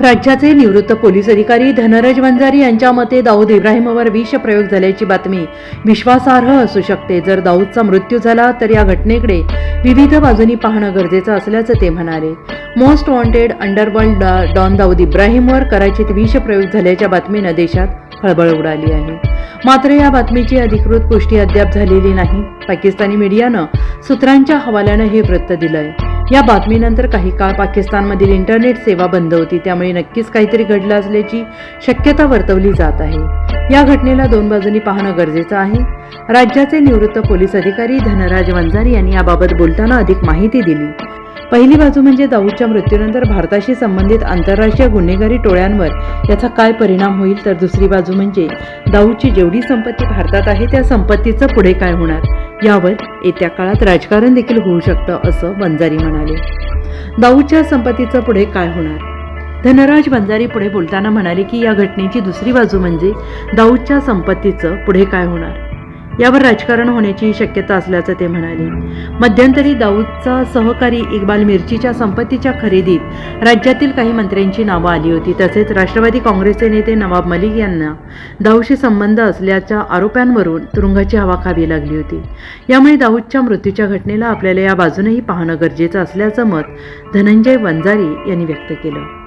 राज्याचे निवृत्त पोलीस अधिकारी धनराज वंजारी यांच्या मते दाऊद इब्राहिमवर विषप्रयोग झाल्याची बातमी विश्वासार्ह असू शकते. जर दाऊदचा मृत्यू झाला तर या घटनेकडे विविध बाजूंनी पाहणं गरजेचं असल्याचं ते म्हणाले. Most wanted underworld don- don Dawood इब्राहिमवर कराचीत विषप्रयोग झाल्याच्या बातमीनं देशात खळबळ उडाली आहे. मात्र या बातमीची अधिकृत पुष्टी अद्याप झालेली नाही. पाकिस्तानी मीडियानं सूत्रांच्या हवाल्यानं हे वृत्त दिलंय. या बातमीनंतर काही काळ पाकिस्तानमधील इंटरनेट सेवा बंद होती. त्यामुळे नक्कीच काहीतरी घडलं असल्याची शक्यता वर्तवली जात आहे. या घटनेला दोन बाजूंनी पाहणं गरजेचं आहे. राज्याचे निवृत्त पोलीस अधिकारी धनराज वंजारी यांनी याबाबत बोलताना अधिक माहिती दिली. पहिली बाजू म्हणजे दाऊदच्या मृत्यूनंतर भारताशी संबंधित आंतरराष्ट्रीय गुन्हेगारी टोळ्यांवर याचा काय परिणाम होईल? तर दुसरी बाजू म्हणजे दाऊदची जेवढी संपत्ती भारतात आहे त्या संपत्तीचं पुढे काय होणार? यावर येत्या काळात राजकारण देखील होऊ शकतं असं वंजारी म्हणाले. दाऊदच्या संपत्तीचं पुढे काय होणार? धनराज वंजारी पुढे बोलताना म्हणाले की या घटनेची दुसरी बाजू म्हणजे दाऊदच्या संपत्तीचं पुढे काय होणार? यावर राजकारण होण्याची शक्यता असल्याचं ते म्हणाले. मध्यंतरी दाऊदचा सहकारी इक्बाल मिरचीच्या संपत्तीच्या खरेदीत राज्यातील काही मंत्र्यांची नावं आली होती. तसेच राष्ट्रवादी काँग्रेसचे नेते नवाब मलिक यांना दाऊदशी संबंध असल्याच्या आरोपांवरून तुरुंगाची हवा खावी लागली होती. यामुळे दाऊदच्या मृत्यूच्या घटनेला आपल्याला या बाजूनही पाहणं गरजेचं असल्याचं मत धनंजय वंजारी यांनी व्यक्त केलं.